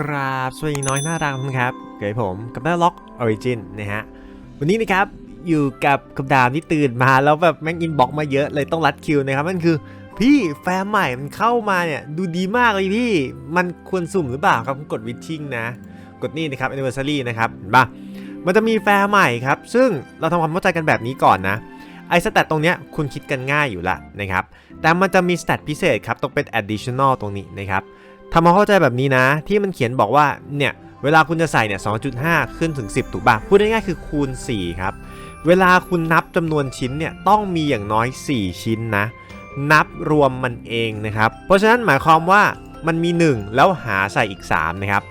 กราบสวัสดีน้อยน่ารักทุกครับ เกิดผมกับแม่ล็อกออริจินนะฮะ วันนี้นะครับอยู่กับคำดามที่ตื่นมาแล้วแบบแม่งอินบ็อกมาเยอะเลยต้องรัดคิวนะครับนั่นคือพี่แฟร์ใหม่มันเข้ามาเนี่ยดูดีมากเลยพี่ มันควรสุ่มหรือเปล่าครับกดวิชชิ่งนะ กดนี่นะครับ anniversary นะครับเห็นปะมันจะมีแฟร์ใหม่ครับ ซึ่งเราทำความเข้าใจกันแบบนี้ก่อนนะไอ้สแตทตรงเนี้ยคุณคิดกันง่ายอยู่ละนะครับ แต่มันจะมีสแตทพิเศษครับต้องเป็น additional ตรงนี้นะครับ ทำความเข้าใจแบบนี้นะ ที่มันเขียนบอกว่าเนี่ยเวลาคุณจะใส่เนี่ย 2.5 ขึ้นถึง 10 ถูกปะพูดง่ายๆคือคูณ 4 ครับ เวลาคุณนับจำนวนชิ้นเนี่ยต้องมีอย่างน้อย 4 ชิ้นนะ นับรวมมันเองนะครับ เพราะฉะนั้นหมายความว่ามันมี 1 แล้วหาใส่อีก 3 นะครับ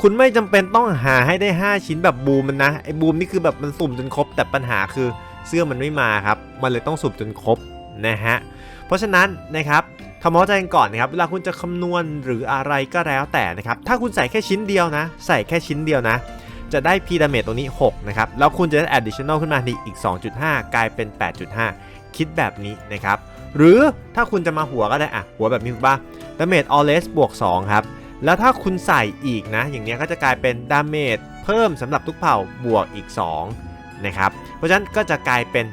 คุณไม่จำเป็นต้องหาให้ได้ 5 ชิ้นแบบบูมมันนะ ไอ้บูมนี่คือแบบมันสุ่มจนครบ แต่ปัญหาคือเสื้อมันไม่มาครับ มันเลยต้องสุ่มจนครบนะฮะ เพราะฉะนั้นนะครับ ทำความเข้าใจกันก่อนนะครับเวลาคุณจะคำนวณหรืออะไรก็แล้วแต่นะครับถ้าคุณใส่แค่ชิ้นเดียวนะ ใส่แค่ชิ้นเดียวนะ จะได้ P damage ตรงนี้ 6 นะครับ แล้วคุณจะได้ additional ขึ้นมาอีก 2.5 กลายเป็น 8.5 คิดแบบนี้นะครับ หรือถ้าคุณจะมาหัวก็ได้อะหัวแบบนี้ถูกป่ะ damage all less บวก 2 ครับ แล้วถ้าคุณใส่อีกนะ อย่างนี้ก็จะกลายเป็น damage เพิ่มสำหรับทุกเผ่าบวกอีก 2 นะครับ เพราะฉะนั้นก็จะกลายเป็น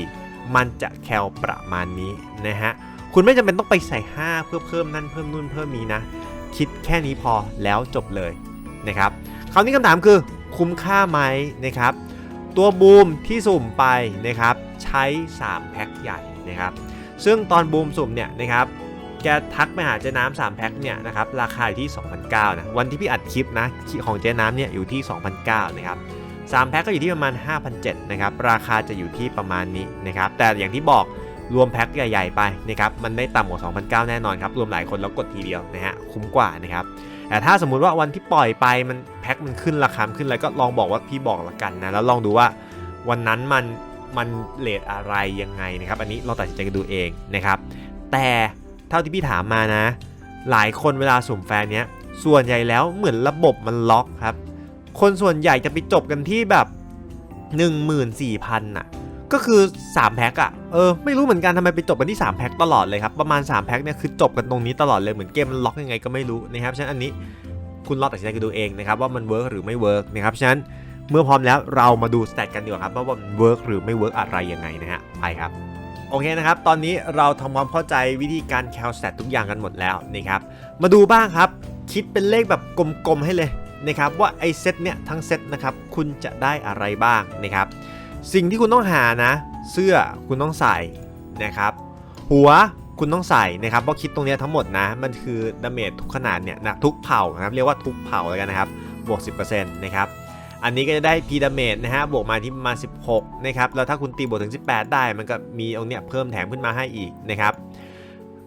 4 มันจะแคลประมาณนี้นะฮะ คุณไม่จำเป็นต้องไปใส่ 5 เพื่อเพิ่มนั่นเพิ่มนู่นเพิ่มนี้นะ คิดแค่นี้พอแล้วจบเลยนะครับคราวนี้คำถามคือคุ้มค่าไหมนะครับ ตัวบูมที่สุ่มไปนะครับใช้ 3 แพ็คใหญ่นะครับ ซึ่งตอนบูมสุ่มเนี่ยนะครับแกทักไปหาเจ๊น้ำ3แพ็คเนี่ยนะครับราคาอยู่ที่ 2,009นะวันที่พี่อัดคลิปนะของเจ๊น้ำเนี่ยอยู่ที่ 2,009นะครับสามแพ็คก็อยู่ที่ประมาณ5,700นะครับราคาจะอยู่ที่ประมาณนี้นะครับแต่อย่างที่บอก รวมแพ็คใหญ่ๆไปนะครับมันได้ต่ำกว่า2,009แน่นอนครับรวมหลายคนแล้วกดทีเดียวนะฮะคุ้มกว่านะครับแต่ถ้าสมมุติว่าวันที่ปล่อยไปมันแพ็คมันขึ้นราคาขึ้นอะไรก็ลองบอกว่าพี่บอกละกันนะแล้วลองดูว่าวันนั้นมันมันเลทอะไรยังไงนะครับอันนี้เราตัดสินใจกันดูเองนะครับแต่เท่าที่พี่ถามมานะ หลายคนเวลาสุ่มแฟนเนี้ยส่วนใหญ่แล้วเหมือนระบบมันล็อกครับ คนส่วนใหญ่จะไปจบกันที่แบบ 14,000น่ะ ก็คือ 3 แพ็คอะเออไม่รู้เหมือนกันทำไมไปจบกันที่ 3 แพ็คตลอดเลยครับ ประมาณ 3 แพ็คเนี่ยคือจบกันตรงนี้ตลอดเลยเหมือนเกมมันล็อกยังไงก็ไม่รู้นะครับฉะนั้นอันนี้คุณลองตัดสินใจกันดูเองนะครับว่ามันเวิร์กหรือไม่เวิร์กนะครับฉะนั้นเมื่อพร้อมแล้วเรามาดูสแตทกันดีกว่าครับว่ามันเวิร์กหรือไม่เวิร์กอะไรยังไงนะฮะไปครับโอเคนะครับ ตอนนี้เราทำความเข้าใจวิธีการแคลสแตททุกอย่างกันหมดแล้วนะครับ มาดูบ้างครับ คิดเป็นเลขแบบกลมๆให้เลยนะครับว่าไอ้เซตเนี่ยทั้งเซตนะครับคุณจะได้อะไรบ้างนะครับ สิ่งที่คุณต้องหานะ เสื้อคุณต้องใส่นะครับ หัวคุณต้องใส่นะครับเพราะคิดตรงเนี้ยทั้งหมดนะ มันคือดาเมจทุกขนาดเนี่ยนะทุกเผ่านะครับเรียกว่าทุกเผ่าแล้วกันนะครับบวก 10%นะครับอันนี้ก็จะได้พีดาเมจนะฮะบวกมาที่ประมาณ 16 นะครับ แล้วถ้าคุณตีบวกถึง 18 ได้ มันก็มีตรงเนี้ยเพิ่มแถมขึ้นมาให้อีกนะครับ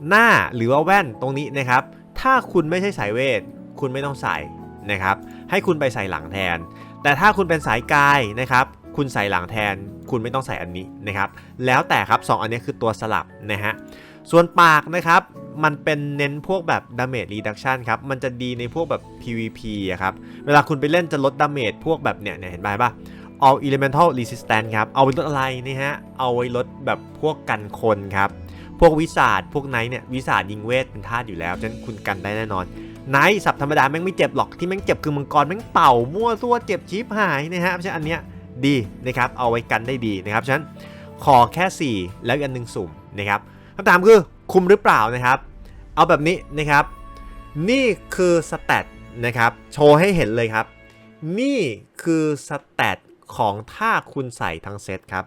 หน้าหรือว่าแว่นตรงนี้นะครับ ถ้าคุณไม่ใช่สายเวท คุณไม่ต้องใส่นะครับ ให้คุณไปใส่หลังแทน แต่ถ้าคุณเป็นสายกายนะครับ คุณใส่หลังแทน คุณไม่ต้องใส่อันนี้นะครับแล้วแต่ครับ 2 อันนี้คือตัวสลับนะฮะส่วนปากนะครับ มันเป็นเน้นพวกแบบ damage reduction ครับ มันจะดีในพวกแบบ PVP อะครับ เวลาคุณไปเล่นจะลด damage พวกแบบเนี่ยเนี่ยเห็นไหมป่ะ all elemental resistance ครับ เอาไว้ลดอะไรนี่ฮะ เอาไว้ลดแบบพวกกันคนครับ พวกวิสาดพวกไนท์เนี่ย วิสาดยิงเวทเป็นธาตุอยู่แล้ว ฉะนั้นคุณกันได้แน่นอน ไนท์สับธรรมดาแม่งไม่เจ็บหรอก ที่แม่งเจ็บคือมังกรแม่งเป่ามั่วซั่วเจ็บชิบหายนะฮะ เพราะฉะนั้นอันเนี้ย ดีนะครับเอาไว้กันได้ดีนะครับฉะนั้นขอแค่ 4 แล้วอันหนึ่งสุ่มนะครับคำถามคือคุมหรือเปล่านะครับ เอาแบบนี้นะครับ นี่คือสแตทนะครับโชว์ให้เห็นเลยครับ นี่คือสแตทของถ้าคุณใส่ทั้งเซตครับ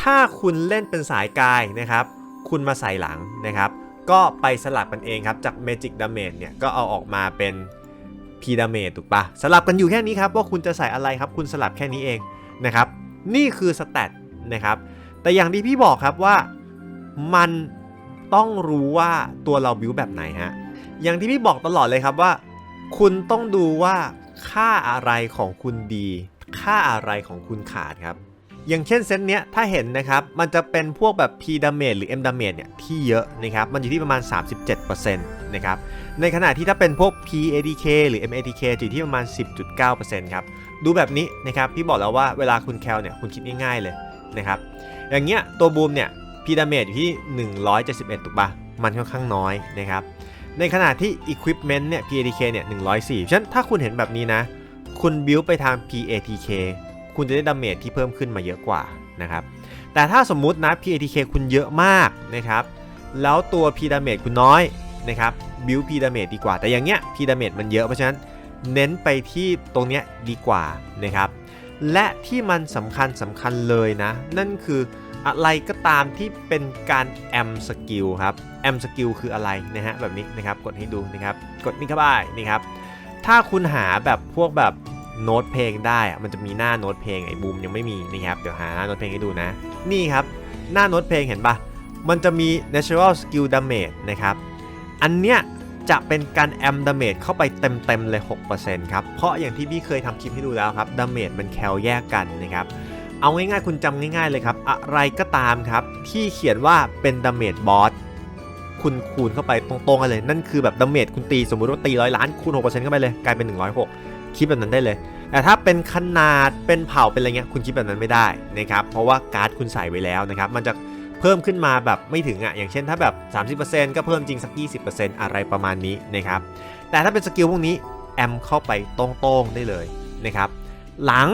ถ้าคุณเล่นเป็นสายกายนะครับ คุณมาใส่หลังนะครับ ก็ไปสลับกันเองครับ จาก Magic Damage เนี่ยก็เอาออกมาเป็น P Damage ถูกปะสลับกันอยู่แค่นี้ครับ ว่าคุณจะใส่อะไรครับ คุณสลับแค่นี้เอง นะครับ นี่คือสแตทนะครับ แต่อย่างที่พี่บอกครับว่ามันต้องรู้ว่าตัวเราบิวแบบไหนฮะ อย่างที่พี่บอกตลอดเลยครับว่า คุณต้องดูว่าค่าอะไรของคุณดี ค่าอะไรของคุณขาดครับ อย่างเช่นเซตเนี้ยถ้าเห็นนะครับ มันจะเป็นพวกแบบ P damage หรือ M damage เนี่ยที่เยอะนะครับ มันอยู่ที่ประมาณ 37%นะครับ ในขณะที่ถ้าเป็นพวก P ADK หรือ M ADK อยู่ที่ประมาณ 10.9%ครับ ดูแบบนี้นะครับพี่บอกแล้วว่าเวลาคุณแคลเนี่ยคุณคิดง่ายๆเลยนะครับอย่างเงี้ยตัวบูมเนี่ย P damage อยู่ที่ 171ถูกปะมันค่อนข้างน้อยนะครับในขณะที่ equipment เนี่ย PATK เนี่ย 104 ฉะนั้นถ้าคุณเห็นแบบนี้นะ คุณบิวไปทาง PATK คุณจะได้ดาเมจที่เพิ่มขึ้นมาเยอะกว่านะครับ แต่ถ้าสมมุตินะ PATK คุณเยอะมากนะครับ แล้วตัว P damage คุณน้อยนะครับ บิว P damage ดีกว่า แต่อย่างเงี้ย P damage มันเยอะ เพราะฉะนั้น เน้นไปที่ตรงเนี้ยดีกว่านะครับ และที่มันสำคัญสำคัญเลยนะ นั่นคืออะไรก็ตามที่เป็นการแอมสกิลครับแอมสกิลคืออะไรนะฮะแบบนี้นะครับกดให้ดูนะครับ กดนี่เข้าไปนี่ครับ ถ้าคุณหาแบบพวกแบบโน้ตเพลงได้มันจะมีหน้าโน้ตเพลงไอ้บูมยังไม่มีนะครับเดี๋ยวหาหน้าโน้ตเพลงให้ดูนะ นี่ครับ หน้าโน้ตเพลงเห็นปะมันจะมี natural skill damage นะครับ อันเนี้ย จะเป็นการแอมดาเมจเข้าไปเต็มๆเลย 6%ครับ เพราะอย่างที่พี่เคยทำคลิปให้ดูแล้วครับดาเมจมันแคลแยกกันนะครับ เอาง่ายๆ คุณจำง่ายๆเลยครับ อะไรก็ตามครับ ที่เขียนว่าเป็นดาเมจบอสคุณคูณเข้าไปตรงๆกันเลย นั่นคือแบบดาเมจคุณตีสมมุติว่าตีร้อยล้านคูณ 6%เข้าไปเลยกลายเป็น 106 คิดแบบนั้นได้เลย แต่ถ้าเป็นขนาดเป็นเผ่าเป็นอะไรเงี้ยคุณคิดแบบนั้นไม่ได้นะครับเพราะว่าการ์ดคุณใส่ไว้แล้วนะครับมันจะ เพิ่มขึ้นมาแบบไม่ถึงอะอย่างเช่นถ้าแบบ 30%ก็เพิ่มจริงสัก 20%อะไรประมาณนี้นะครับแต่ถ้าเป็นสกิลพวกนี้แอมเข้าไปตรงๆได้เลยนะครับหลัง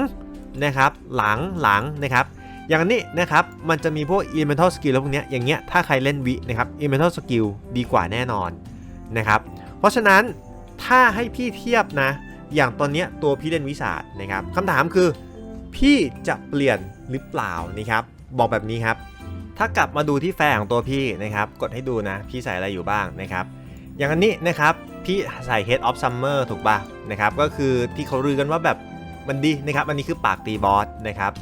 นะครับหลังหลังนะครับอย่างนี้นะครับมันจะมีพวก elemental skill แล้วพวกเนี้ยอย่างเงี้ยถ้าใครเล่นวินะครับ elemental skill ดีกว่าแน่นอนนะครับเพราะฉะนั้นถ้าให้พี่เทียบนะ อย่างตอนเนี้ยตัวพี่เล่นวิสาดนะครับคำถามคือ พี่จะเปลี่ยนหรือเปล่านะครับ บอกแบบนี้ครับ ถ้ากลับมาดูที่แฟร์ของตัวพี่นะครับ กดให้ดูนะ พี่ใส่อะไรอยู่บ้างนะครับ อย่างอันนี้นะครับ พี่ใส่ Head of Summer ถูกป่ะนะครับ ก็คือที่เขาลือกันว่าแบบมันดีนะครับ อันนี้คือปากตีบอสนะครับ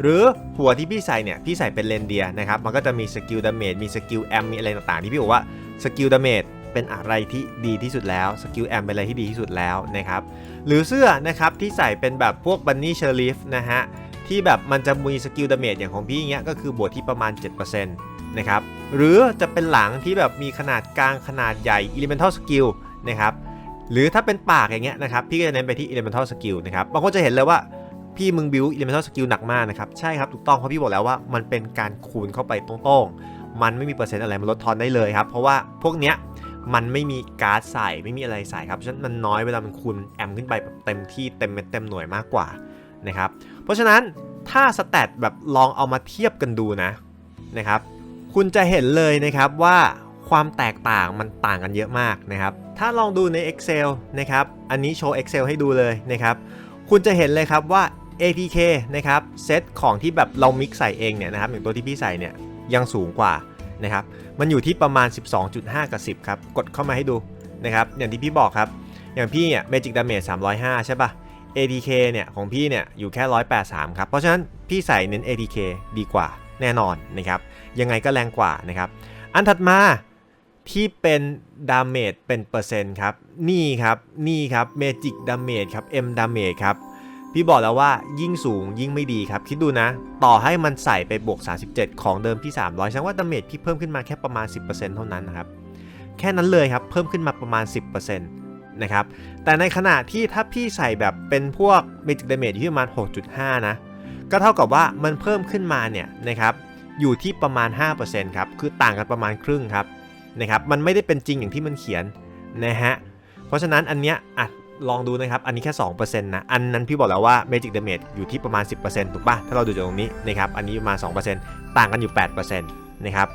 หรือหัวที่พี่ใส่เนี่ย พี่ใส่เป็นเลนเดียนะครับ มันก็จะมีสกิลดาเมจ มีสกิลแอม มีอะไรต่างๆ ที่พี่บอกว่าสกิลดาเมจเป็นอะไรที่ดีที่สุดแล้ว สกิลแอมเป็นอะไรที่ดีที่สุดแล้วนะครับ หรือเสื้อนะครับที่ใส่เป็นแบบพวกบันนี่เชอร์ลีฟนะฮะ ที่แบบมันจะมีสกิลดาเมจอย่างของพี่เงี้ยก็คือบวกที่ประมาณ 7%นะครับหรือจะเป็นหลังที่แบบมีขนาดกลางขนาดใหญ่ Elemental Skill นะครับหรือถ้าเป็นปากอย่างเงี้ยนะครับพี่ก็จะเน้นไปที่ Elemental Skill นะครับบางคนจะเห็นเลยว่าพี่มึงบิว Elemental Skill หนักมากนะครับใช่ครับถูกต้องเพราะพี่บอกแล้วว่ามันเป็นการคูณเข้าไปตรงๆ มันไม่มีเปอร์เซ็นต์อะไรมันลดทอนได้เลยครับเพราะว่าพวกเนี้ยมันไม่มีการ์ดใส่ไม่มีอะไรใส่ครับฉะนั้นมันน้อยเวลามันคูณแอมขึ้นไปแบบเต็มที่เต็มเม็ดเต็มหน่วยมากกว่า นะครับ เพราะฉะนั้นถ้าสแตทแบบลองเอามาเทียบกันดูนะนะครับ คุณจะเห็นเลยนะครับว่าความแตกต่างมันต่างกันเยอะมากนะครับ ถ้าลองดูใน Excel นะครับ อันนี้โชว์ Excel ให้ดูเลยนะครับ คุณจะเห็นเลยครับว่า ATK นะครับเซตของที่แบบเรามิกใส่เองเนี่ยนะครับอย่างตัวที่พี่ใส่เนี่ยยังสูงกว่านะครับ มันอยู่ที่ประมาณ 12.5 กับ 10 ครับ กดเข้ามาให้ดูนะครับ อย่างที่พี่บอกครับ อย่างพี่เนี่ย Magic Damage 305 ใช่ปะ ATK เนี่ยของพี่เนี่ยอยู่แค่ 183 ครับ เพราะฉะนั้นพี่ใส่เน้น ATK ดีกว่าแน่นอนนะครับ ยังไงก็แรงกว่านะครับ อันถัดมาที่เป็นดาเมจเป็นเปอร์เซ็นต์ครับ นี่ครับ นี่ครับ Magic Damage ครับ M Damage ครับ พี่บอกแล้วว่ายิ่งสูงยิ่งไม่ดีครับ คิดดูนะ ต่อให้มันใส่ไปบวก 37 ของเดิมพี่ 300แสดงว่าดาเมจพี่เพิ่มขึ้นมาแค่ประมาณ 10%เท่านั้นนะครับ แค่นั้นเลยครับ เพิ่มขึ้นมาประมาณ 10% นะครับ แต่ในขณะที่ถ้าพี่ใส่แบบเป็นพวก Magic Damage อยู่ที่ประมาณ 6.5 นะ ก็เท่ากับว่ามันเพิ่มขึ้นมาเนี่ยนะครับอยู่ที่ประมาณ 5%ครับคือต่างกันประมาณครึ่งครับนะครับมันไม่ได้เป็นจริงอย่างที่มันเขียนนะฮะเพราะฉะนั้นอันเนี้ยอาจลองดูนะครับ อันนี้แค่ 2%นะ อันนั้นพี่บอกแล้วว่า Magic Damage อยู่ที่ประมาณ 10%ถูกปะถ้าเราดูจากตรงนี้นะครับ อันนี้ประมาณ 2%ต่างกันอยู่ 8%นะครับ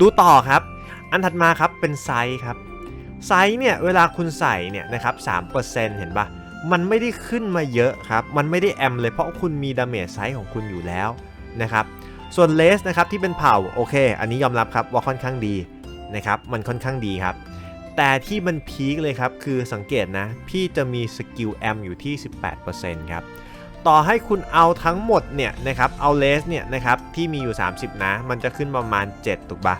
ดูต่อครับ อันถัดมาครับเป็นไซส์ครับ ไซส์เนี่ยเวลาคุณใส่เนี่ยนะครับ3%เห็นปะมันไม่ได้ขึ้นมาเยอะครับ มันไม่ได้แอมเลยเพราะคุณมีดาเมจไซส์ของคุณอยู่แล้วนะครับ ส่วนเลสนะครับที่เป็นเผ่าโอเค อันนี้ยอมรับครับว่าค่อนข้างดีนะครับ มันค่อนข้างดีครับ แต่ที่มันพีคเลยครับ คือสังเกตนะ พี่จะมีสกิลแอมอยู่ที่ 18%ครับ ต่อให้คุณเอาทั้งหมดเนี่ยนะครับ เอาเลสเนี่ยนะครับที่มีอยู่ 30 นะ มันจะขึ้นประมาณ 7 ถูกปะ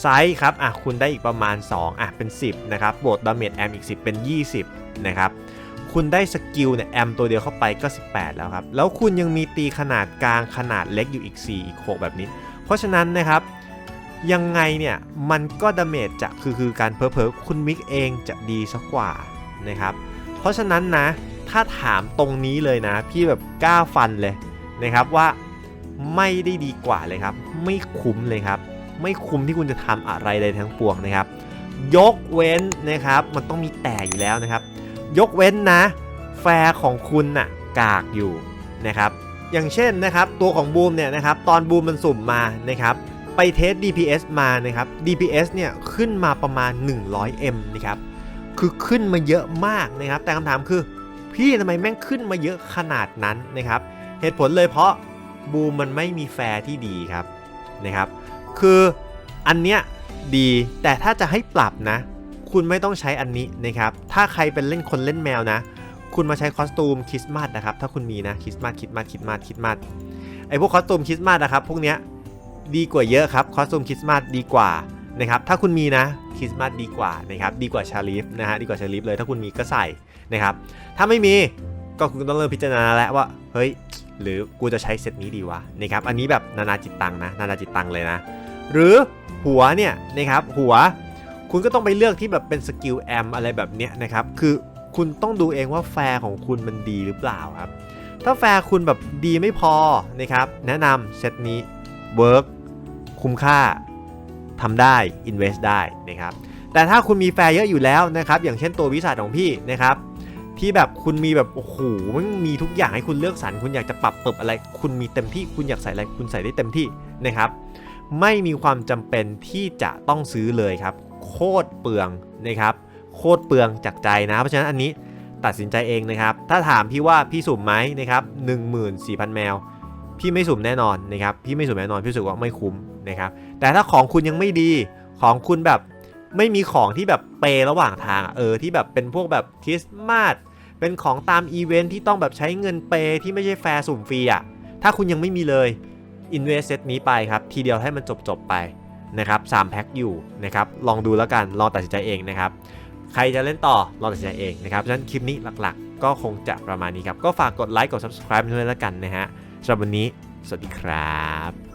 ไซส์ครับอะคุณได้อีกประมาณ 2อะเป็น 10นะครับบวกดาเมจแอมอีก 10 เป็น 20นะครับคุณได้สกิลเนี่ยแอมตัวเดียวเข้าไปก็ 18 แล้วครับ แล้วคุณยังมีตีขนาดกลางขนาดเล็กอยู่อีก 4 อีก 6 แบบนี้ เพราะฉะนั้นนะครับยังไงเนี่ยมันก็ดาเมจจะคือคือการเพอเพอคุณมิกเองจะดีสักกว่านะครับเพราะฉะนั้นนะถ้าถามตรงนี้เลยนะ พี่แบบกล้าฟันเลยนะครับว่าไม่ได้ดีกว่าเลยครับ ไม่คุ้มเลยครับ ไม่คุ้มที่คุณจะทำอะไรเลยทั้งปวงนะครับ ยกเว้นนะครับ มันต้องมีแต่อยู่แล้วนะครับ ยกเว้นนะ แฟร์ของคุณน่ะกากอยู่นะครับ อย่างเช่นนะครับ ตัวของบูมเนี่ยนะครับตอนบูมมันสุ่มมานะครับไปเทส DPS มานะครับ DPS เนี่ยขึ้นมาประมาณ 100M นะครับ คือขึ้นมาเยอะมากนะครับ แต่คำถามคือ พี่ทำไมแม่งขึ้นมาเยอะขนาดนั้นนะครับ เหตุผลเลยเพราะบูมมันไม่มีแฟร์ที่ดีครับนะครับ คืออันเนี้ยดีแต่ถ้าจะให้ปรับนะ คุณไม่ต้องใช้อันนี้นะครับ ถ้าใครเป็นเล่นคนเล่นแมวนะ คุณมาใช้คอสตูมคริสต์มาสนะครับ ถ้าคุณมีนะคริสต์มาสคริสต์มาสคริสต์มาสคริสต์มาสไอพวกคอสตูมคริสต์มาสนะครับ พวกเนี้ยดีกว่าเยอะครับคอสตูมคริสต์มาสดีกว่านะครับ ถ้าคุณมีนะคริสต์มาสดีกว่านะครับ ดีกว่าชาลีฟนะฮะดีกว่าชาลีฟเลยถ้าคุณมีก็ใส่นะครับ ถ้าไม่มีก็คุณต้องเริ่มพิจารณาแล้วว่าเฮ้ยหรือกูจะใช้เซตนี้ดีวะนะครับอันนี้แบบนานาจิตตังนะนานาจิตตังเลยนะ หรือหัวเนี่ยนะครับหัวคุณก็ต้องไปเลือกที่แบบเป็นสกิลแอมอะไรแบบเนี้ยนะครับคือคุณต้องดูเองว่าแฟร์ของคุณมันดีหรือเปล่าครับถ้าแฟร์คุณแบบดีไม่พอนะครับแนะนำเซตนี้เวิร์กคุ้มค่าทำได้ invest ได้นะครับแต่ถ้าคุณมีแฟร์เยอะอยู่แล้วนะครับอย่างเช่นตัววิสัทของพี่นะครับที่แบบคุณมีแบบโอ้โหมันมีทุกอย่างให้คุณเลือกสรรคุณอยากจะปรับเปิบอะไร คุณมีเต็มที่คุณอยากใส่อะไรคุณใส่ได้เต็มที่นะครับ ไม่มีความจำเป็นที่จะต้องซื้อเลยครับ โคตรเปลืองนะครับโคตรเปลืองจากใจนะ เพราะฉะนั้นอันนี้ตัดสินใจเองนะครับ ถ้าถามพี่ว่าพี่สุ่มไหมนะครับ14,000แมว พี่ไม่สุ่มแน่นอนนะครับพี่ไม่สุ่มแน่นอนพี่รู้สึกว่าไม่คุ้มนะครับแต่ถ้าของคุณยังไม่ดีของคุณแบบไม่มีของที่แบบเปยระหว่างทางเออที่แบบเป็นพวกแบบคริสต์มาสเป็นของตามอีเวนท์ที่ต้องแบบใช้เงินเปยที่ไม่ใช่แฟร์สุ่มฟรีอะถ้าคุณยังไม่มีเลย Invest เซตนี้ไปครับ ทีเดียวให้มันจบจบไปนะครับสามแพ็คอยู่นะครับลองดูแล้วกันลองตัดสินใจเองนะครับ ใครจะเล่นต่อลองตัดสินใจเองนะครับฉะนั้นคลิปนี้หลักๆ ก็คงจะประมาณนี้ครับ ก็ฝากกดไลค์กด subscribe ด้วยแล้วกันนะฮะสำหรับวันนี้ สวัสดีครับ